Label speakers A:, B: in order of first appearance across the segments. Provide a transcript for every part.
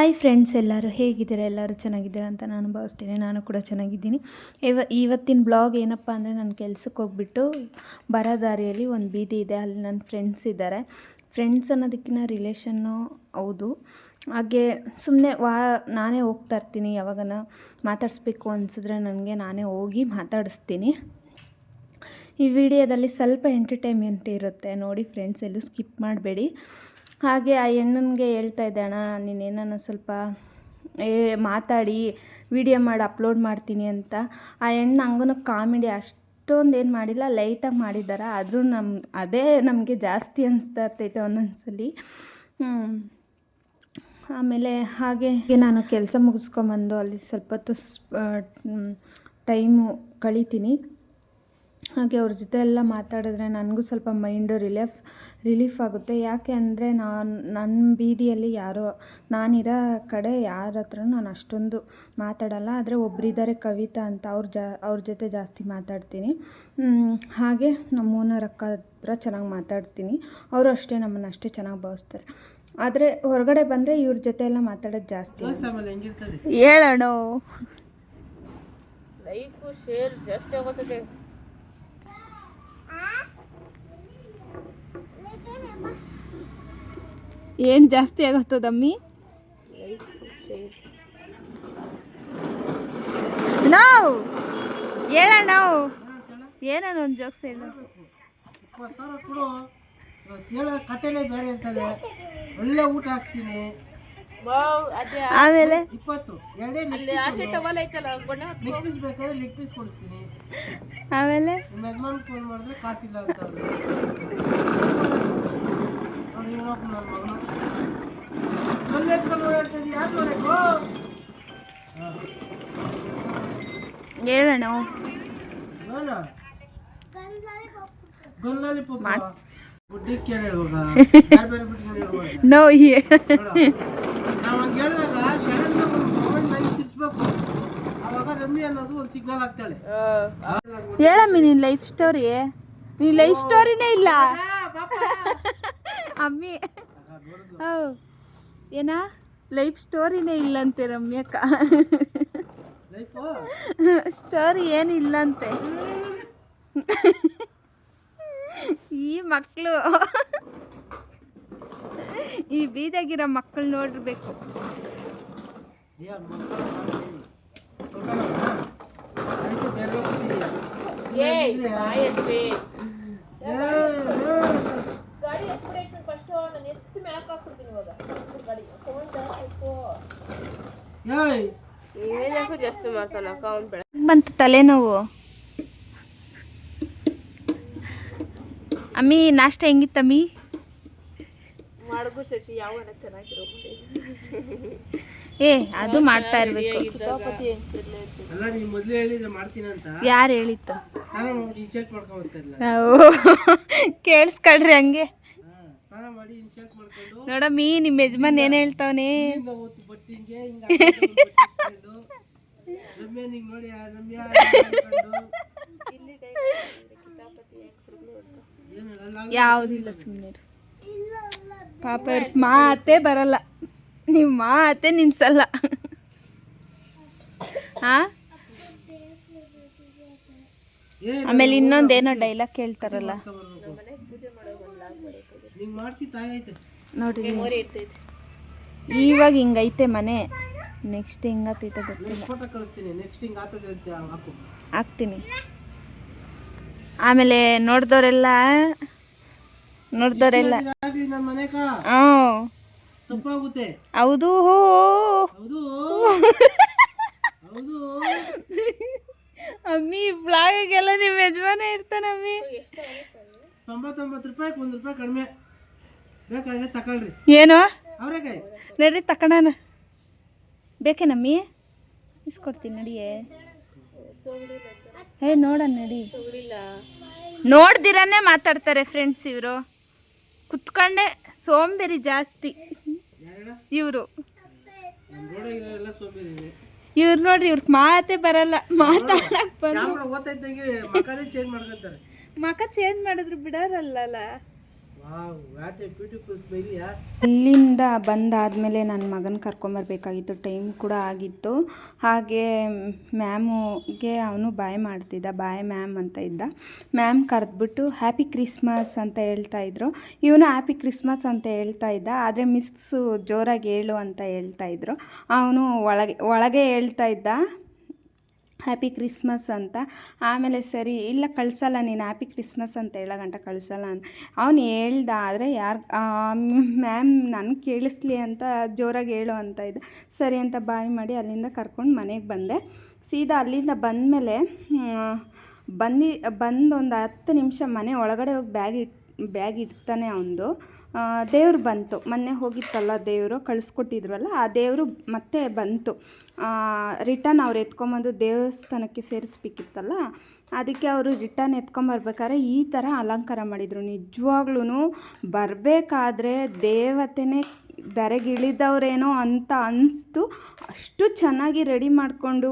A: Hi friends ಎಲ್ಲರೂ, ಹೇಗಿದ್ದೀರಾ? ಎಲ್ಲರೂ ಚೆನ್ನಾಗಿದ್ದೀರಾ ಅಂತ ನಾನು ಭಾವಿಸ್ತೀನಿ. ನಾನು ಕೂಡ ಚೆನ್ನಾಗಿದ್ದೀನಿ. ಇವ, ಇವತ್ತಿನ ಬ್ಲಾಗ್ ಏನಪ್ಪ ಅಂದರೆ ನಾನು ಕೆಲಸಕ್ಕೆ ಹೋಗ್ಬಿಟ್ಟು ಬರೋ ದಾರಿಯಲ್ಲಿ ಒಂದು ಬೀದಿ ಇದೆ. ಅಲ್ಲಿ ನನ್ನ ಫ್ರೆಂಡ್ಸ್ ಇದ್ದಾರೆ. ಫ್ರೆಂಡ್ಸ್ ಅನ್ನೋದಕ್ಕಿಂತ ರಿಲೇಷನ್ನು ಹೌದು. ಹಾಗೆ ಸುಮ್ಮನೆ ವಾ, ನಾನೇ ಹೋಗ್ತಾ ಇರ್ತೀನಿ. ಯಾವಾಗನ ಮಾತಾಡಿಸ್ಬೇಕು ಅನಿಸಿದ್ರೆ ನನಗೆ ನಾನೇ ಹೋಗಿ ಮಾತಾಡಿಸ್ತೀನಿ. ಈ ವಿಡಿಯೋದಲ್ಲಿ ಸ್ವಲ್ಪ ಎಂಟರ್ಟೈನ್ಮೆಂಟ್ ಇರುತ್ತೆ. ನೋಡಿ ಫ್ರೆಂಡ್ಸ್ ಎಲ್ಲೂ ಸ್ಕಿಪ್ ಮಾಡಬೇಡಿ. ಹಾಗೆ ಆ ಹೆಣ್ಣನ್ಗೆ ಹೇಳ್ತಾ ಇದ್ದೆ, ಅಣ್ಣ ನೀನೇನ ಸ್ವಲ್ಪ, ಏ, ಮಾತಾಡಿ, ವಿಡಿಯೋ ಮಾಡಿ, ಅಪ್ಲೋಡ್ ಮಾಡ್ತೀನಿ ಅಂತ. ಆ ಹೆಣ್ಣು ಹಂಗೂ ಕಾಮಿಡಿ ಅಷ್ಟೊಂದು ಏನು ಮಾಡಿಲ್ಲ, ಲೈಟಾಗಿ ಮಾಡಿದ್ದಾರೆ, ಆದರೂ ನಮ್ಮ ಅದೇ ನಮಗೆ ಜಾಸ್ತಿ ಅನಿಸ್ತಾ ಇರ್ತೈತೆ ಒಂದೊಂದ್ಸಲಿ. ಆಮೇಲೆ ಹಾಗೆ ನಾನು ಕೆಲಸ ಮುಗಿಸ್ಕೊಂಬಂದು ಅಲ್ಲಿ ಸ್ವಲ್ಪ ಹೊತ್ತು ಟೈಮು ಕಳಿತೀನಿ. ಹಾಗೆ ಅವ್ರ ಜೊತೆ ಎಲ್ಲ ಮಾತಾಡಿದ್ರೆ ನನಗೂ ಸ್ವಲ್ಪ ಮೈಂಡು ರಿಲೀಫ್ ರಿಲೀಫ್ ಆಗುತ್ತೆ. ಯಾಕೆ ಅಂದರೆ ನಾನು ನನ್ನ ಬೀದಿಯಲ್ಲಿ ಯಾರೋ ನಾನಿರೋ ಕಡೆ ಯಾರ ಹತ್ರನೂ ನಾನು ಅಷ್ಟೊಂದು ಮಾತಾಡಲ್ಲ. ಆದರೆ ಒಬ್ಬರಿದ್ದಾರೆ ಕವಿತಾ ಅಂತ ಅವ್ರ ಜಾ ಅವ್ರ ಜೊತೆ ಜಾಸ್ತಿ ಮಾತಾಡ್ತೀನಿ. ಹಾಗೆ ನಮ್ಮ ಓನರ್ ಅಕ್ಕ ಹತ್ರ ಚೆನ್ನಾಗಿ ಮಾತಾಡ್ತೀನಿ. ಅವರು ಅಷ್ಟೇ ನಮ್ಮನ್ನು ಅಷ್ಟೇ ಚೆನ್ನಾಗಿ ಭಾವಿಸ್ತಾರೆ. ಆದರೆ ಹೊರಗಡೆ ಬಂದರೆ ಇವ್ರ ಜೊತೆ ಎಲ್ಲ ಮಾತಾಡೋದು ಜಾಸ್ತಿ. ಹೇಳೋಣ
B: ಲೈಕು ಶೇರ್ ಜಾಸ್ತಿ ಆಗೋತದೆ.
A: ಏನು ಜಾಸ್ತಿ ಆಗತ್ತದಮ್ಮಿ ನಾವು! ಹೇಳ ನಾವು! ಏನೋ ಒಂದು ಜೋಕ್ಸ್ ಹೇಳು?
B: ಹೇಳೋ ಕಥೆನೇ ಬೇರೆ ಇರ್ತದೆ ಒಳ್ಳೆ ಊಟ ಹಾಕ್ತೀನಿ
A: ಆಮೇಲೆ
B: ಇಪ್ಪತ್ತು ಎರಡೇ ಲೆಗ್ ಪೀಸ್ ಬೇಕಾದ್ರೆ ಲೆಗ್ ಪೀಸ್ ಕೊಡಿಸ್ತೀನಿ.
A: ಆಮೇಲೆ?
B: ನಿಮ್ಮ ಯಜಮಾನ್ ಫೋನ್ ಮಾಡಿದ್ರೆ ಕಾಸಿಲ್ಲ ಅಂತ ನಾವು
A: ಹೇಳಮ್ಮಿ ನೀನ್ ಲೈಫ್ ಸ್ಟೋರಿ ನೀನ್ ಲೈಫ್ ಸ್ಟೋರಿನೇ ಇಲ್ಲ. ಅಮ್ಮಿ. ಹೌ. ಏನಾ? ಲೈಫ್ ಸ್ಟೋರಿನೇ ಇಲ್ಲಂತೆ ರಮ್ಯಕ್ಕ. ಸ್ಟೋರಿ ಏನಿಲ್ಲಂತೆ. ಈ ಮಕ್ಕಳು ಈ ಬೀದಾಗಿರೋ ಮಕ್ಕಳು ನೋಡಿರ್ಬೇಕು.
B: ಜಾಸ್ತಿ ಮಾಡ್ತಾನ ಅವ್ನು ಬೆಳ.
A: ಬಂತು ತಲೆನೋವು. ಅಮ್ಮಿ ನಾಷ್ಟ ಹೆಂಗಿತ್ತಮ್ಮಿ
B: ಮಾಡ್ಗು ಶಶಿ ಯಾವ ಚೆನ್ನಾಗಿರೋ
A: ಏ ಅದು ಮಾಡ್ತಾ ಇರ್ಬೇಕು.
B: ಅಲ್ಲ ನೀನ್ ಮೊದ್ಲೇ ಹೇಳಿದ್ರೆ ಮಾಡ್ತೀನಿ ಅಂತ
A: ಯಾರು ಹೇಳಿತ್ತು?
B: ಸ್ನಾನ ಮಾಡಿ ಇನ್ಶರ್ಟ್ ಮಾಡ್ಕೊಂಡ್ ಬರ್ತಾರಲ್ಲ
A: ಕೇಳಿಸ್ಕೊಳ್ರಿ ಹಂಗೆ.
B: ಸ್ನಾನ ಮಾಡಿ ಇನ್ಶರ್ಟ್ ಮಾಡ್ಕೊಂಡು
A: ನೋಡಮ್ಮಿ ನಿಮ್ಮ ಯಜಮಾನ್ ಏನು ಹೇಳ್ತಾವನೆ?
B: ಹಿಂಗ ಹಿಂಗೆ ರಮ್ಯಾ ನಿಂಗ್ ನೋಡಿ ರಮ್ಯಾ
A: ಯಾವುದಿಲ್ಲ ಸುಮ್ಮನೆ ಪಾಪ ಮಾತೆ ಮಾತೇ ಬರಲ್ಲ. ನೀವು ಮಾತೆ ನಿನ್ಸಲ್ಲ ಹಾ ಆಮೇಲೆ ಇನ್ನೊಂದೇನೋ ಡೈಲಾಗ್ ಕೇಳ್ತಾರಲ್ಲ.
B: ನೋಡಿ ಮಾಡ್ಸಿ ತಾಯೈತೆ
A: ನೋಡ್ರಿ. ಇವಾಗ ಹಿಂಗೈತೆ ಮನೆ. ನೆಕ್ಸ್ಟ್ ಹಿಂಗತ್ತೈತೆ ಗೊತ್ತಿಲ್ಲ. ಹಾಕ್ತೀನಿ. ಆಮೇಲೆ ನೋಡ್ದವ್ರೆಲ್ಲ ನೋಡ್ದವ್ರೆಲ್ಲ ಹೌದು. ಅಮ್ಮಿ ಬ್ಲಾಗೆಲ್ಲ ನಿಮ್ಮ ಯಜಮಾನ ಇರ್ತಾನ ಅಮ್ಮಿ.
B: ತೊಂಬತ್ತೊಂಬತ್ತು ರೂಪಾಯಿ ಒಂದು ರೂಪಾಯಿ ಕಡಿಮೆ. ಬೇಕಾದ್ರೆ ತಗೊಳ್ರಿ
A: ಏನು?
B: ಅವ್ರೇಕಾಯಿ?
A: ನಡ್ರಿ ತಕಣನ ಬೇಕೇನಮ್ಮಿ ಇಸ್ಕೊಡ್ತೀನಿ ನಡಿಯೇ. ಏ ನೋಡ ನಡಿ. ನೋಡ್ದಿರಾನೇ ಮಾತಾಡ್ತಾರೆ ಫ್ರೆಂಡ್ಸ್ ಇವರು. ಕುತ್ಕೊಂಡೆ ಸೋಂಬೇರಿ ಜಾಸ್ತಿ. ಇವರು. ಇವ್ರು ನೋಡ್ರಿ ಇವ್ರಿಗೆ ಮಾತೇ ಬರಲ್ಲ. ಮಾತಾಡಕ್ ಬರ
B: ಕ್ಯಾಮ್ರಾ ಓದ್ತಾ ಇದ್ದಂಗೆ ಚೇಂಜ್ ಮಾಡ್ಕೊಂತಾರೆ.
A: ಮಕ ಚೇಂಜ್ ಮಾಡಿದ್ರು ಬಿಡೋರಲ್ಲ ಅಲ್ಲಿಂದ ಬಂದಾದಮೇಲೆ ನನ್ನ ಮಗನ ಕರ್ಕೊಂಬರ್ಬೇಕಾಗಿತ್ತು ಟೈಮ್ ಕೂಡ ಆಗಿತ್ತು. ಹಾಗೆ ಮ್ಯಾಮುಗೆ ಅವನು ಬಾಯ್ ಮಾಡ್ತಿದ್ದ ಬಾಯ್ ಮ್ಯಾಮ್ ಅಂತ ಇದ್ದ. ಮ್ಯಾಮ್ ಕರೆದ್ಬಿಟ್ಟು ಹ್ಯಾಪಿ ಕ್ರಿಸ್ಮಸ್ ಅಂತ ಹೇಳ್ತಾ ಇದ್ರು. ಇವನು ಹ್ಯಾಪಿ ಕ್ರಿಸ್ಮಸ್ ಅಂತ ಹೇಳ್ತಾ ಇದ್ದ, ಆದರೆ ಮಿಸ್ಸು ಜೋರಾಗಿ ಹೇಳು ಅಂತ ಹೇಳ್ತಾ ಇದ್ರು. ಅವನು ಒಳಗೆ ಒಳಗೆ ಹೇಳ್ತಾ ಇದ್ದ ಹ್ಯಾಪಿ ಕ್ರಿಸ್ಮಸ್ ಅಂತ. ಆಮೇಲೆ ಸರಿ, ಇಲ್ಲ ಕಳಿಸಲ್ಲ ನೀನು ಹ್ಯಾಪಿ ಕ್ರಿಸ್ಮಸ್ ಅಂತ ಹೇಳೋ ಗಂಟ ಕಳ್ಸಲ್ಲ ಅಂತ ಅವನು ಹೇಳ್ದ ಆದರೆ ಯಾರು ಮ್ಯಾಮ್ ನನಗೆ ಕೇಳಿಸ್ಲಿ ಅಂತ ಜೋರಾಗಿ ಹೇಳು ಅಂತ ಇದ್ದ ಸರಿ ಅಂತ ಬಾಯ್ ಮಾಡಿ ಅಲ್ಲಿಂದ ಕರ್ಕೊಂಡು ಮನೆಗೆ ಬಂದೆ. ಸೀದಾ ಅಲ್ಲಿಂದ ಬಂದಮೇಲೆ ಬಂದು ಬಂದು ಒಂದು ಹತ್ತು ನಿಮಿಷ ಮನೆ ಒಳಗಡೆ ಹೋಗಿ ಬ್ಯಾಗ್ ಇಟ್ ಬ್ಯಾಗ್ ಇಡ್ತಾನೆ ಅವನದು. ದೇವ್ರು ಬಂತು. ಮೊನ್ನೆ ಹೋಗಿತ್ತಲ್ಲ ದೇವರು ಕಳಿಸ್ಕೊಟ್ಟಿದ್ರಲ್ಲ ಆ ದೇವರು ಮತ್ತೆ ಬಂತು. ರಿಟರ್ನ್ ಅವ್ರು ಎತ್ಕೊಂಬಂದು ದೇವಸ್ಥಾನಕ್ಕೆ ಸೇರಿಸ್ಬೇಕಿತ್ತಲ್ಲ, ಅದಕ್ಕೆ ಅವರು ರಿಟರ್ನ್ ಎತ್ಕೊಂಬರ್ಬೇಕಾದ್ರೆ ಈ ಥರ ಅಲಂಕಾರ ಮಾಡಿದರು. ನಿಜವಾಗ್ಲೂ ಬರಬೇಕಾದ್ರೆ ದೇವತೆನೇ ಧರೆಗಿಳಿದವ್ರೇನೋ ಅಂತ ಅನ್ನಿಸ್ತು ಅಷ್ಟು ಚೆನ್ನಾಗಿ ರೆಡಿ ಮಾಡಿಕೊಂಡು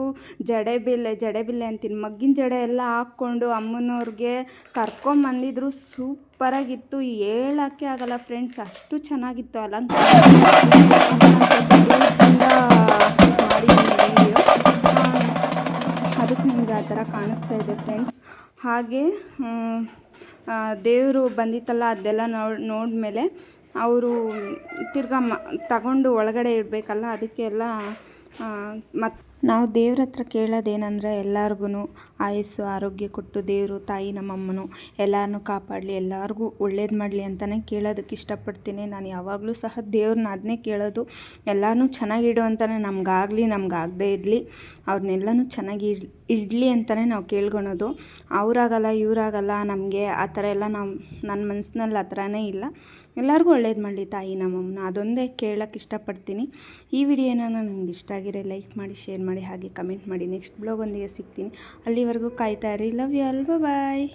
A: ಜಡೆಬಿಲ್ಲೆ ಜಡೆಬಿಲ್ಲೆ ಅಂತೀನಿ. ಮಗ್ಗಿನ ಜಡೆ ಎಲ್ಲ ಹಾಕ್ಕೊಂಡು ಅಮ್ಮನವ್ರಿಗೆ ಕರ್ಕೊಂಬಂದಿದ್ರು ಸೂಪರಾಗಿತ್ತು. ಹೇಳೋಕ್ಕೆ ಆಗಲ್ಲ ಫ್ರೆಂಡ್ಸ್, ಅಷ್ಟು ಚೆನ್ನಾಗಿತ್ತು ಅಲಂಕಾರ. ಅದಕ್ಕೆ ನಿಮಗೆ ಆ ಥರ ಕಾಣಿಸ್ತಾ ಇದೆ ಫ್ರೆಂಡ್ಸ್. ಹಾಗೆ ದೇವರು ಬಂದಿತ್ತಲ್ಲ, ಅದೆಲ್ಲ ನೋಡಿ ನೋಡಿದ್ಮೇಲೆ ಅವರು ತಿರ್ಗಾ ಮ ತಗೊಂಡು ಒಳಗಡೆ ಇಡಬೇಕಲ್ಲ ಅದಕ್ಕೆಲ್ಲ ಮತ್ತು ನಾವು ದೇವ್ರ ಹತ್ರ ಕೇಳೋದೇನೆಂದ್ರೆ ಎಲ್ಲರಿಗೂ ಆಯಸ್ಸು, ಆರೋಗ್ಯ ಕೊಟ್ಟು ದೇವರು, ತಾಯಿ ನಮ್ಮಮ್ಮನು ಎಲ್ಲರನ್ನೂ ಕಾಪಾಡಲಿ, ಎಲ್ಲರಿಗೂ ಒಳ್ಳೇದು ಮಾಡಲಿ ಅಂತಲೇ ಕೇಳೋದಕ್ಕೆ ಇಷ್ಟಪಡ್ತೀನಿ. ನಾನು ಯಾವಾಗಲೂ ಸಹ ದೇವ್ರನ್ನ ಅದನ್ನೇ ಕೇಳೋದು. ಎಲ್ಲನೂ ಚೆನ್ನಾಗಿಡು ಅಂತಲೇ ನಮಗಾಗಲಿ, ನಮಗಾಗದೇ ಇರಲಿ. ಅವ್ರನ್ನೆಲ್ಲನೂ ಚೆನ್ನಾಗಿ ಇಡ್ ಇಡಲಿ ಅಂತಲೇ ನಾವು ಕೇಳ್ಕೊಳೋದು ಅವರಾಗಲ್ಲ, ಇವರಾಗಲ್ಲ, ನಮಗೆ ಆ ಥರ ಎಲ್ಲ ನಾವು ನನ್ನ ಮನಸ್ಸಿನಲ್ಲಿ ಆ ಥರನೇ ಇಲ್ಲ. ಎಲ್ಲರಿಗೂ ಒಳ್ಳೇದು ಮಾಡಲಿ ತಾಯಿ ನಮ್ಮಮ್ಮನ ಅದೊಂದೇ ಕೇಳೋಕ್ಕೆ ಇಷ್ಟಪಡ್ತೀನಿ. ಈ ವಿಡಿಯೋನ ನನಗೆ ಇಷ್ಟ ಆಗಿರೋ ಲೈಕ್ ಮಾಡಿ, ಶೇರ್ ಮಾಡಿ, ಹಾಗೆ ಕಮೆಂಟ್ ಮಾಡಿ. ನೆಕ್ಸ್ಟ್ ಬ್ಲಾಗ್ ಒಂದಿಗೆ ಸಿಗ್ತೀನಿ. ಅಲ್ಲಿವರೆಗೂ ಕಾಯ್ತಾ ಇರಿ. ಲವ್ ಯು ಅಲ್ವಾ ಬಾಯ್